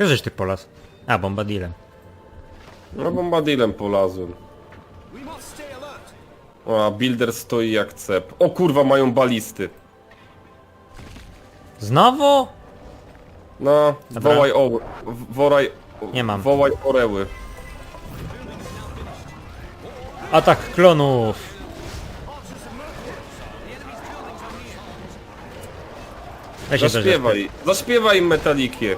Żeś ty polas? A, bombadilem. No bombadilem polazłem. A builder stoi jak cep. O kurwa, mają balisty. Znowu? No, Dobra. wołaj o... w- Wołaj... Nie mam. Wołaj oreły. Atak klonów! Weź się też Zaśpiewaj. Zaśpiewaj im metalikie.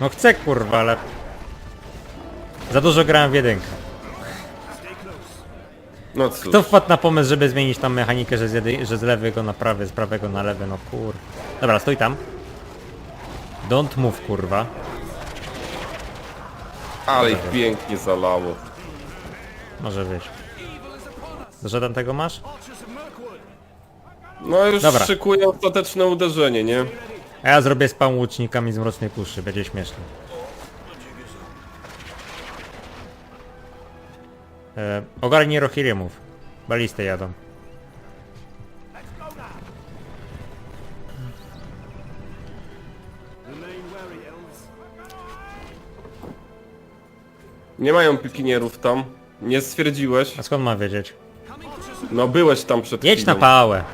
No chcę kurwa, ale... Za dużo grałem w jedynkę. No cóż. Kto wpadł na pomysł, żeby zmienić tam mechanikę, że z, jedy, że z lewego na prawy, z prawego na lewy, no kur... Dobra, stój tam. Don't move, kurwa. Ale ich pięknie zalało. Może być. Tam tego masz? No już Dobra. szykuję ostateczne uderzenie, nie? A ja zrobię spam łucznikami z Mrocznej Puszczy, będzie śmiesznie. E, ogarnij Rohirrimów. Balisty jadą. Nie mają pikinierów tam. Nie stwierdziłeś? A skąd mam wiedzieć? No byłeś tam przed Jedź na chwilą. pałę.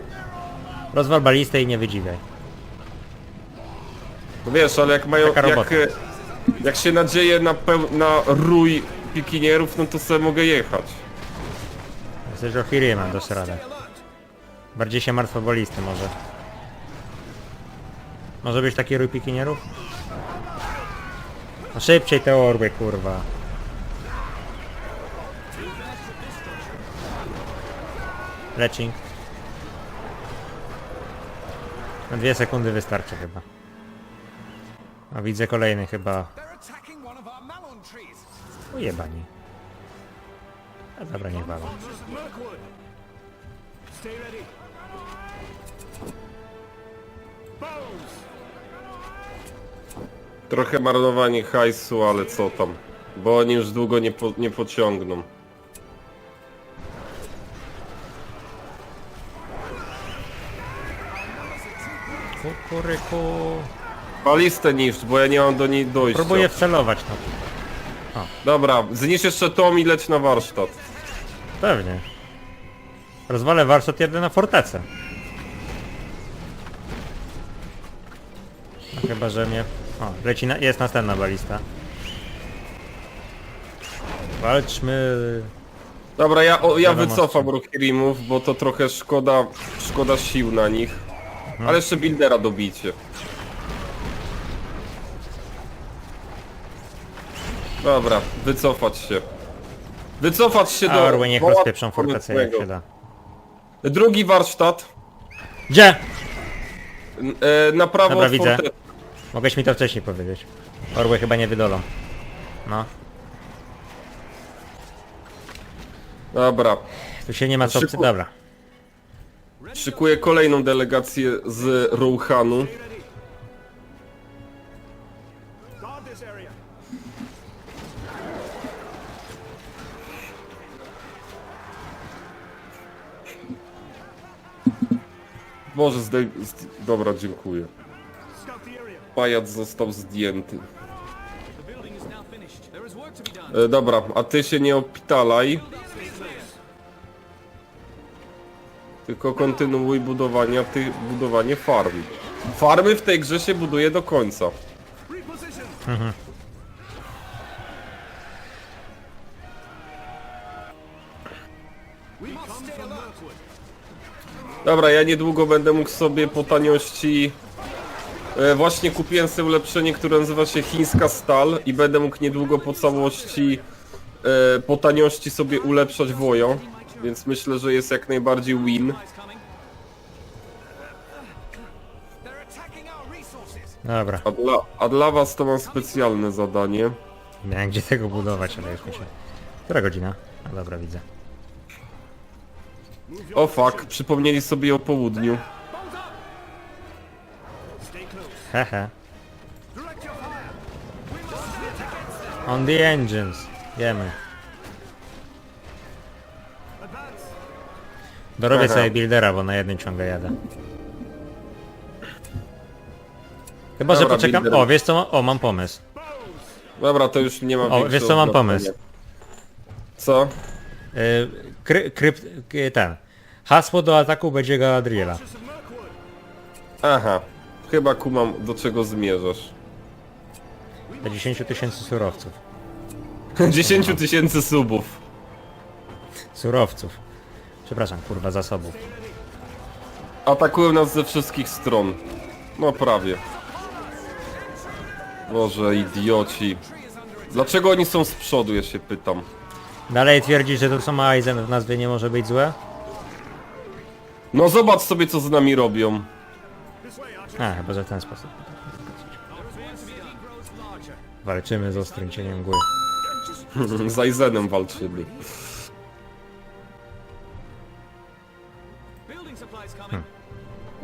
Rozwal balistę i nie wydziwiaj. No Wiesz, ale jak mają... Taka Jak, robota. e, jak się nadzieje na, peł, na rój pikinierów, no to sobie mogę jechać. Jesteś Rohirrimem, dasz radę. Bardziej się martw o balisty może. Może być taki rój pikinierów? No szybciej te orły, kurwa. Leczing. Na dwie sekundy wystarczy chyba. A widzę kolejny chyba. Ujebani. A dobra, ready. Bows. Trochę marnowanie hajsu, ale co tam. Bo oni już długo nie, po, nie pociągną. Kukuryku. Balistę niszcz, bo ja nie mam do niej dojścia. Próbuję wcelować, no. Dobra, zniszcz jeszcze tom i leć na warsztat. Pewnie. Rozwalę warsztat jeden na fortecę. No chyba, że mnie... O, leci na... jest następna balista. Walczmy... Dobra, ja, o, ja Wiadomo, wycofam co. Rohirrimów, bo to trochę szkoda, szkoda sił na nich. Mhm. Ale jeszcze Buildera dobicie. Dobra, wycofać się. Wycofać się do... orły niech woła- rozpieprzą fortecę jak się da. Drugi warsztat. Gdzie? n- E, na prawo Dobra, od widzę. fortecy. Mogłeś mi to wcześniej powiedzieć. Orły chyba nie wydolą. No. Dobra. Tu się nie ma co... Dobra. Szykuję kolejną delegację z Rouhanu. Może zdej... Dobra, dziękuję. Pajac został zdjęty. E, dobra, a ty się nie opitalaj. Tylko kontynuuj budowania ty, budowanie farm. Farmy w tej grze się buduje do końca. Reposition. Dobra, ja niedługo będę mógł sobie po taniości... E, właśnie kupiłem sobie ulepszenie, które nazywa się chińska stal i będę mógł niedługo po całości e, po taniości sobie ulepszać wojo. Więc myślę, że jest jak najbardziej win. Dobra. A dla, a dla was to mam specjalne zadanie. Miałem gdzie tego budować, ale już mi się... Która godzina? No dobra, widzę. O fuck, przypomnieli sobie o południu. Hehe. On the engines. Advance. Dorobię Aha. sobie buildera, bo na jednym ciągle jadę. Chyba, że Dobra, poczekam... builder. O, wiesz co? ma- O, mam pomysł. Dobra, to już nie ma O, większego wiesz co, mam znaczenia. pomysł. Co? Y, Kry, krypt, ten. Hasło do ataku będzie Galadriela. Aha. Chyba kumam, do czego zmierzasz. Do 10 tysięcy surowców. 10 tysięcy subów. Surowców. Przepraszam, kurwa, zasobów. Atakują nas ze wszystkich stron. No prawie. Boże, idioci. Dlaczego oni są z przodu, ja się pytam. Dalej twierdzisz, że to co ma Aizen w nazwie nie może być złe? No zobacz sobie, co z nami robią. A, chyba że w ten sposób. Walczymy z ostrym cieniem mgły. z Aizenem walczyli. Coming.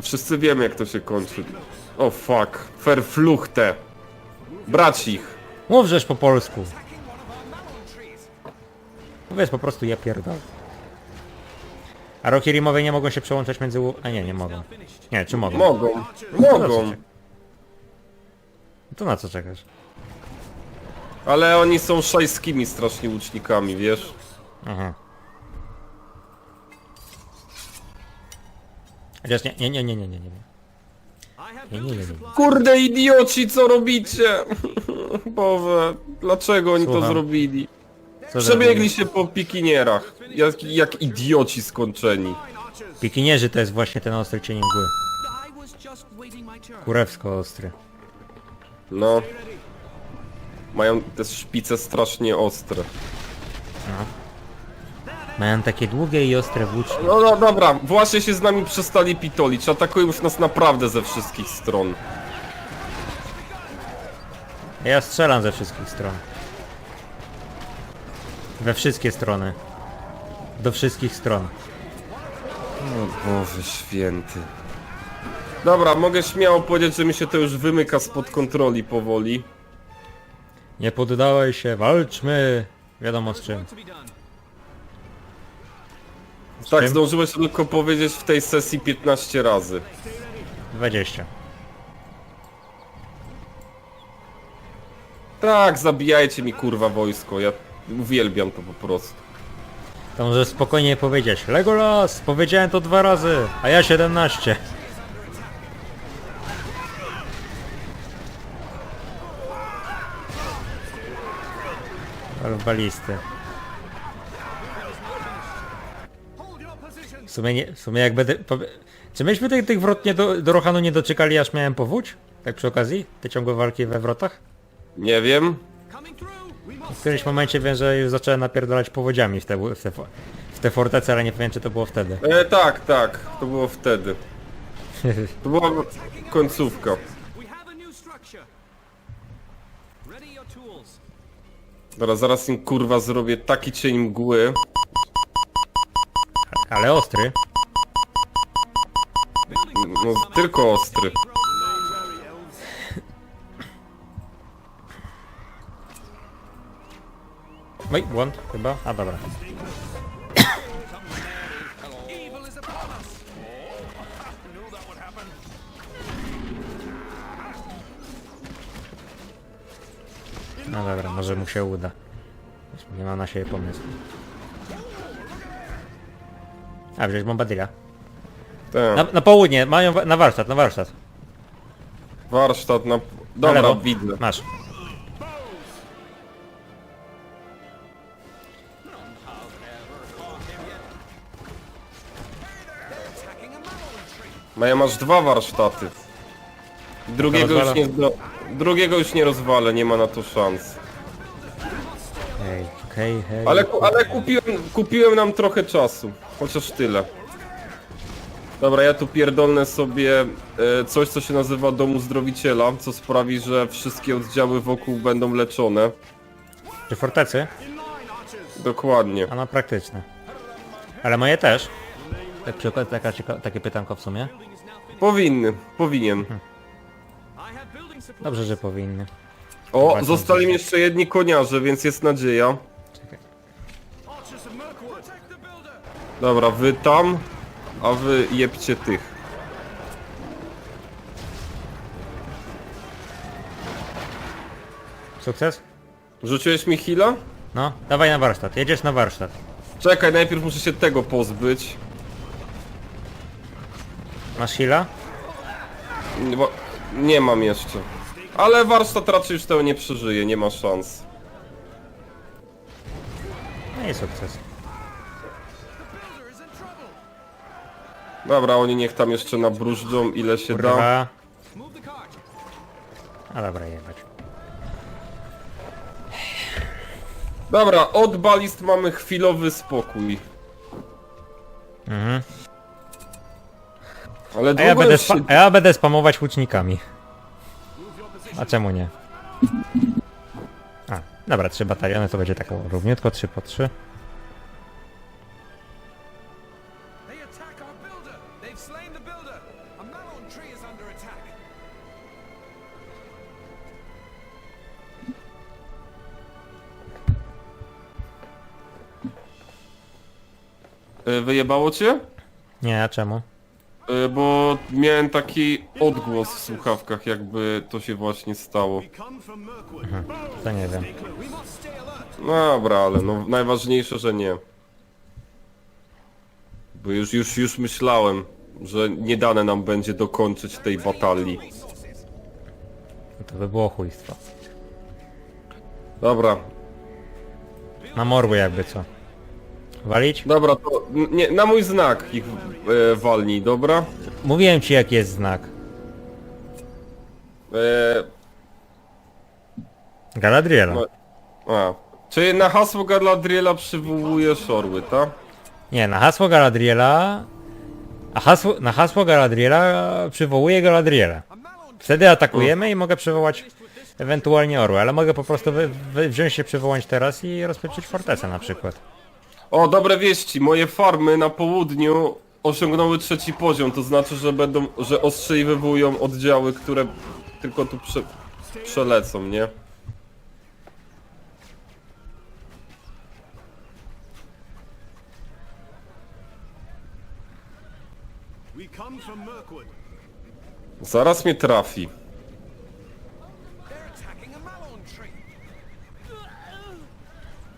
Wszyscy wiemy, jak to się kończy. O fuck. Verfluchte. Brać ich. Mówżesz po polsku. Powiedz po prostu ja pierdolę. A roki rimowe nie mogą się przełączać między... łu- A nie, nie mogą. Nie, czy mogą? Mogą. Mogą. To na co czekasz? Ale oni są szajskimi strasznie łucznikami, wiesz? Aha. Chociaż nie, nie, nie, nie, nie, nie, nie. Nie, nie, nie, nie. Kurde idioci, co robicie? Boże, dlaczego oni to Słucham. zrobili? Co Przebiegli się po pikinierach. Jak, jak idioci skończeni. Pikinierzy to jest właśnie ten ostry cień mgły. Kurewsko ostry. No. Mają te szpice strasznie ostre. Mają takie długie i ostre włócznie. No, no dobra, właśnie się z nami przestali pitolić. Atakują już nas naprawdę ze wszystkich stron. Ja strzelam ze wszystkich stron. We wszystkie strony. Do wszystkich stron. O Boże święty. Dobra, mogę śmiało powiedzieć, że mi się to już wymyka spod kontroli powoli. Nie poddawaj się, walczmy! Wiadomo z czym. Done. Tak, czym? zdążyłeś tylko powiedzieć w tej sesji 15 razy. 20. Tak, zabijajcie mi kurwa wojsko, ja uwielbiam to po prostu. To możesz spokojnie powiedzieć. Legolas! Powiedziałem to dwa razy, a ja 17. Ale balisty. Hold your position. W sumie, nie, w sumie jak będę... Powie... Czy myśmy tych, tych wrot nie do, do Rohanu nie doczekali aż miałem powódź? Tak przy okazji? Te ciągłe walki we wrotach? Nie wiem. W którymś momencie wiem, że już zacząłem napierdalać powodziami w te, w te, w te fortece, ale nie pamiętam czy to było wtedy. E, tak, tak, to było wtedy. To była końcówka. We have a new structure. Ready your tools. Dobra, zaraz im kurwa zrobię taki cień mgły. Ale ostry. No, tylko ostry. Oj, błąd chyba? A dobra. No dobra, może mu się uda. Nie mam na siebie pomysłu. A, wziąć bombadilla. Na, Tak, na południe, mają wa- na warsztat, na warsztat. warsztat na... Na Dobra, lewo. widzę. Masz. Maja, masz dwa warsztaty. Drugiego już, Rozwala? nie, drugiego już nie rozwalę, nie ma na to szans. Hej, hej, hej. Ale, ku- ale kupiłem, kupiłem nam trochę czasu. Chociaż tyle. Dobra, ja tu pierdolnę sobie e, coś, co się nazywa Dom Uzdrowiciela, co sprawi, że wszystkie oddziały wokół będą leczone. Czy fortecy? Dokładnie. A no praktyczne. Ale moje też. Tak przy okazji taka, cieka- takie pytanko w sumie. Powinny, powinien. Supplies. Dobrze, że powinny. O, zostali mi jeszcze jedni koniarze, więc jest nadzieja. Czekaj. Dobra, wy tam, a wy jebcie tych. Sukces? Rzuciłeś mi heal'a? No, dawaj na warsztat, jedziesz na warsztat. Czekaj, najpierw muszę się tego pozbyć. Masz heala? Nie, bo- nie mam jeszcze. Ale warsztat raczej już tego nie przeżyje, nie ma szans. No i sukces. Dobra, oni niech tam jeszcze nabrużdżą ile się da. Kurwa. A dobra, jebać. Dobra, od balist mamy chwilowy spokój. Mhm. Ale A długo ja będę, już spa się... a ja będę spamować łucznikami. A czemu nie? A, dobra, trzy bataliony to będzie tak równiutko, 3 po 3. They attack our builder. They've slain the builder. A Malon tree is under attack. E, Wyjebało cię? Nie, a czemu? E, Bo miałem taki odgłos w słuchawkach, jakby to się właśnie stało. To nie wiem. Alert. Dobra, ale no najważniejsze, że nie. Bo już, już, już myślałem, że nie dane nam będzie dokończyć tej batalii. To by było chujstwo. Dobra, Na morły jakby co. Walić? dobra, to n- nie, na mój znak ich e, walnij, dobra? Mówiłem ci jaki jest znak. E, Galadriela. No. a. Czyli na hasło Galadriela przywołujesz orły, tak? Nie, na hasło Galadriela... A hasło, na hasło Galadriela przywołuję Galadriela. Wtedy atakujemy i mogę przywołać ewentualnie orły, ale mogę po prostu wy, wy, wziąć się przywołać teraz i rozpieprzyć fortecę na przykład. O, dobre wieści. Moje farmy na południu osiągnęły trzeci poziom, to znaczy, że będą, że ostrzeliwują oddziały, które tylko tu prze, przelecą, nie? Zaraz mnie trafi. they're attacking a Malon tree.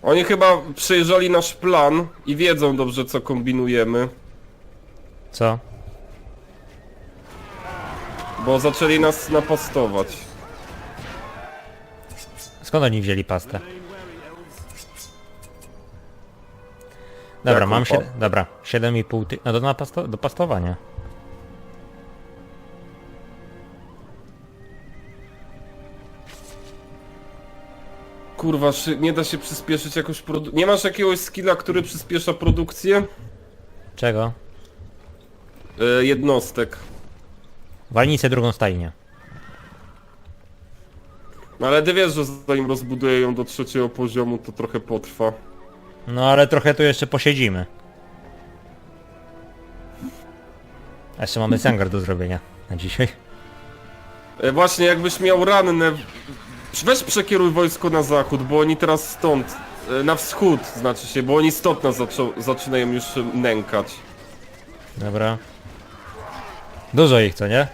Oni chyba przejrzeli nasz plan i wiedzą dobrze, co kombinujemy, Co? bo zaczęli nas napastować. Skąd oni wzięli pastę? Dobra, Jaką mam się. Dobra, 7,5 ty... No do, napasto, do pastowania. Kurwa, szy- nie da się przyspieszyć jakoś produ... Nie masz jakiegoś skilla, który przyspiesza produkcję? Czego? E, jednostek. Walnij sobie drugą stajnię. No ale ty wiesz, że zanim rozbuduję ją do trzeciego poziomu, to trochę potrwa. No ale trochę tu jeszcze posiedzimy. A jeszcze mamy sangar do zrobienia na dzisiaj. E, właśnie, jakbyś miał ranne... Weź przekieruj wojsko na zachód, bo oni teraz stąd... E, na wschód, znaczy się, bo oni stąd nas zaczynają już e, nękać. Dobra. Dużo ich, co nie?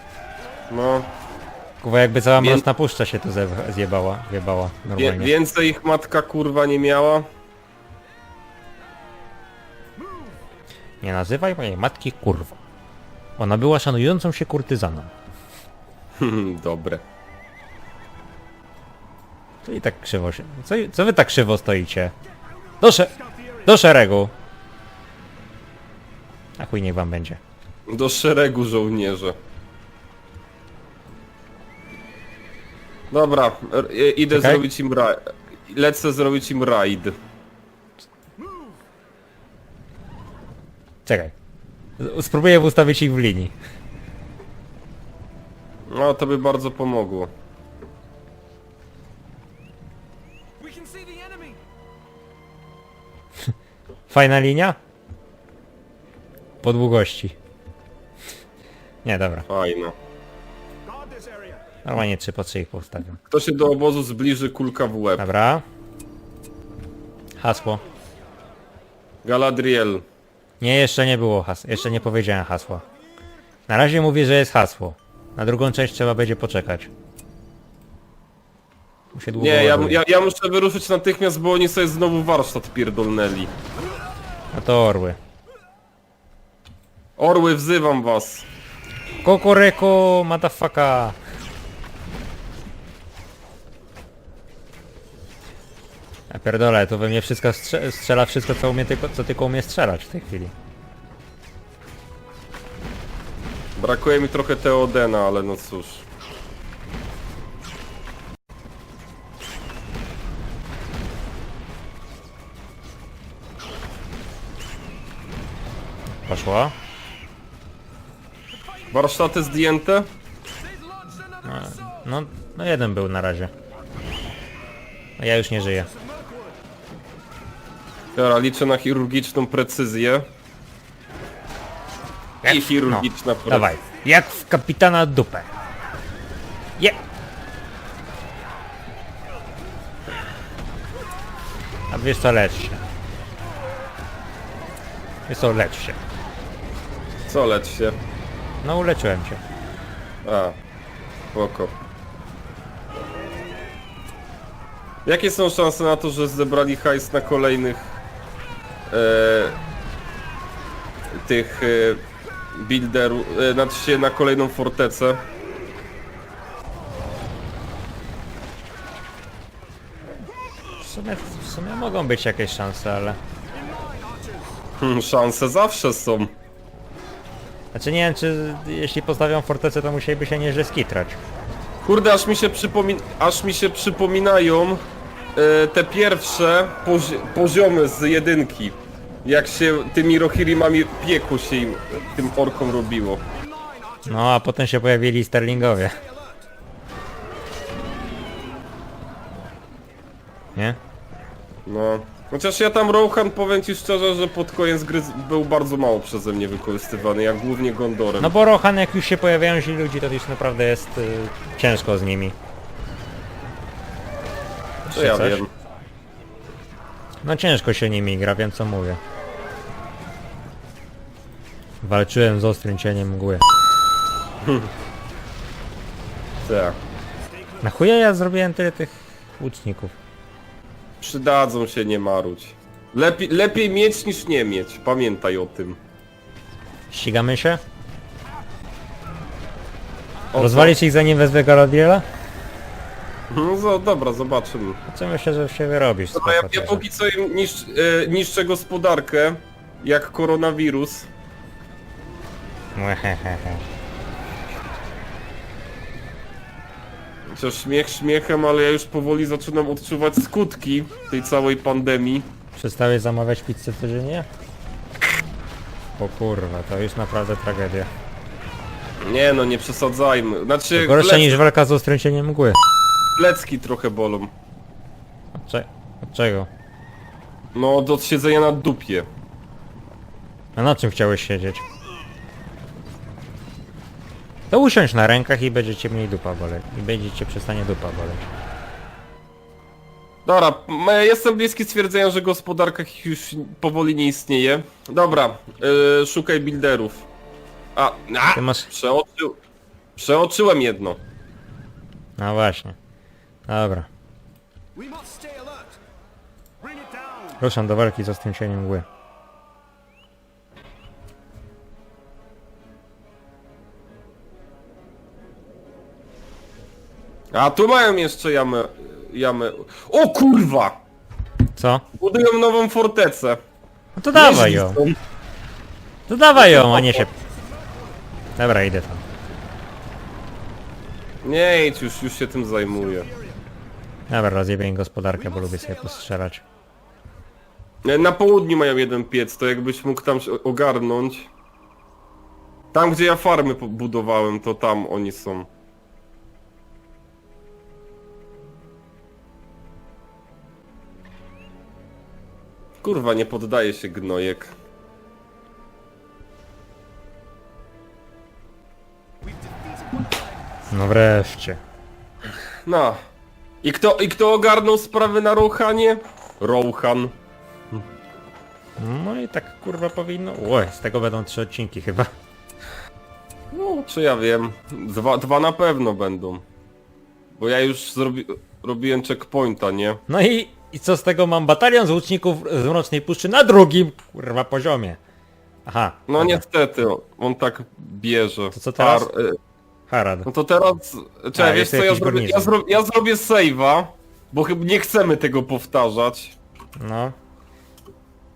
No, Kuwa jakby cała Wię- mroczna puszcza się tu ze- zjebała, wjebała wie, normalnie. więcej ich matka kurwa nie miała. Nie nazywaj mojej matki kurwą. Ona była szanującą się kurtyzaną. Dobre. Co i tak krzywo się... Co, co wy tak krzywo stoicie? Do, sze... Do szeregu! A chuj niech wam będzie. Do szeregu żołnierze. Dobra, r- idę Czekaj. zrobić im ra... Lecę zrobić im raid. Czekaj. Z- Spróbuję ustawić ich w linii. No, to by bardzo pomogło. Fajna linia? Po długości. Nie, dobra. Area. Normalnie 3 po 3 ich postawiam. Kto się do obozu zbliży, kulka w łeb. Dobra. Hasło. Galadriel. Nie, jeszcze nie było hasła. Jeszcze nie powiedziałem hasła. Na razie mówię, że jest hasło. Na drugą część trzeba będzie poczekać. Mu się długo Nie, ja, ładuje. ja, ja muszę wyruszyć natychmiast, bo oni sobie znowu warsztat pierdolnęli. A to orły. Orły, wzywam was. Kokoreko, motherfucker. Ja pierdolę, to we mnie wszystko strze strzela wszystko co umie tylko, co tylko umie strzelać w tej chwili. Brakuje mi trochę Teodena, ale no cóż. Poszło? Warsztaty zdjęte? No, no jeden był na razie. No ja już nie żyję. Dobra, liczę na chirurgiczną precyzję. I chirurgiczna precyzja. Dawaj, jak w kapitana dupę. Je! A wiesz co, lecz się. Wiesz co, lecz się. Co leć się? No uleczyłem cię. A, spoko. Jakie są szanse na to, że zebrali hajs na kolejnych e, tych e, builderów, e, znaczy się na kolejną fortecę? W sumie, w sumie mogą być jakieś szanse, ale... Hmm, szanse zawsze są. Znaczy nie wiem, czy jeśli postawią fortecę, to musieliby się nieźle skitrać. Kurde, aż mi się, przypomin aż mi się przypominają e, te pierwsze pozi poziomy z jedynki. Jak się tymi Rohirimami piekło się im, tym orkom robiło. No, a potem się pojawili Sterlingowie. Nie? No. Chociaż ja tam Rohan powiem ci szczerze, że pod koniec gry był bardzo mało przeze mnie wykorzystywany, jak głównie Gondorem. No bo Rohan, jak już się pojawiają źli ludzie, to już naprawdę jest y, ciężko z nimi. to ja coś? wiem. No ciężko się nimi gra, wiem co mówię. Walczyłem z ostrym cieniem mgły. Tak. Na chuja ja zrobiłem tyle tych łuczników? Przydadzą się, nie maruć. Lepiej, lepiej mieć niż nie mieć, pamiętaj o tym. Ścigamy się? O? Rozwalić ich zanim wezwę Galadiela? No zo, dobra, zobaczymy. Co myślę, że się wyrobisz. Dobra, ja, ja póki co im niszcz, e, niszczę gospodarkę, jak koronawirus. Chociaż śmiech śmiechem, ale ja już powoli zaczynam odczuwać skutki tej całej pandemii. Przestałeś zamawiać pizzę codziennie? O kurwa, to już naprawdę tragedia. Nie no, nie przesadzajmy. Znaczy, Gorsze plec, niż walka z ostrym cieniem mgły. plecki trochę bolą. Od, cze od czego? No, od siedzenia na dupie. A na czym chciałeś siedzieć? To usiądź na rękach i będziecie mniej dupa boleć. I będziecie przestanie dupa boleć. Dobra, m- jestem bliski stwierdzenia, że gospodarka już powoli nie istnieje. Dobra, yy, szukaj builderów. A, a Ty masz- przeoczył, przeoczyłem jedno. No właśnie. Dobra. We must stay alert. Bring it down. Ruszam do walki z cieniem mgły. A tu mają jeszcze jamę, jamę. O kurwa! Co? Budują nową fortecę. No to dawaj ją. To dawaj ją, a nie się... Dobra, idę tam. Nie idź, już, już się tym zajmuję. Dobra, rozjebię im gospodarkę, bo lubię sobie postrzelać. E, Na południu mają jeden piec, to jakbyś mógł tam się ogarnąć. Tam gdzie ja farmy budowałem, to tam oni są. Kurwa, nie poddaje się gnojek. No wreszcie. No. I kto, I kto ogarnął sprawy na Rohanie? Rohan. No i tak kurwa powinno... Oj, z tego będą trzy odcinki chyba. No, czy ja wiem. Dwa, dwa na pewno będą. Bo ja już zrobi... robiłem checkpointa, nie? No i, i co z tego mam? Batalion z łuczników z Mrocznej Puszczy na drugim, kurwa, poziomie. Aha. No dobra. niestety, on tak bierze. To co teraz? Par- y, Harad. No to teraz... Czekaj, wiesz jest co, ja jakiś zrobię, ja, garnizon. zro, ja zrobię save'a, bo chyba nie chcemy tego powtarzać. No.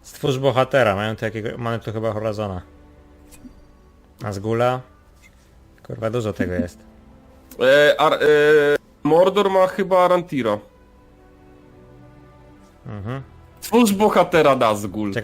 Stwórz bohatera, mają tu jakiego, mamy tu chyba Horazona. Azgula. Kurwa, dużo tego jest. E, ar, e, Mordor ma chyba Arantira. Mhm. Twórz bohatera Nazgul. Czekaj.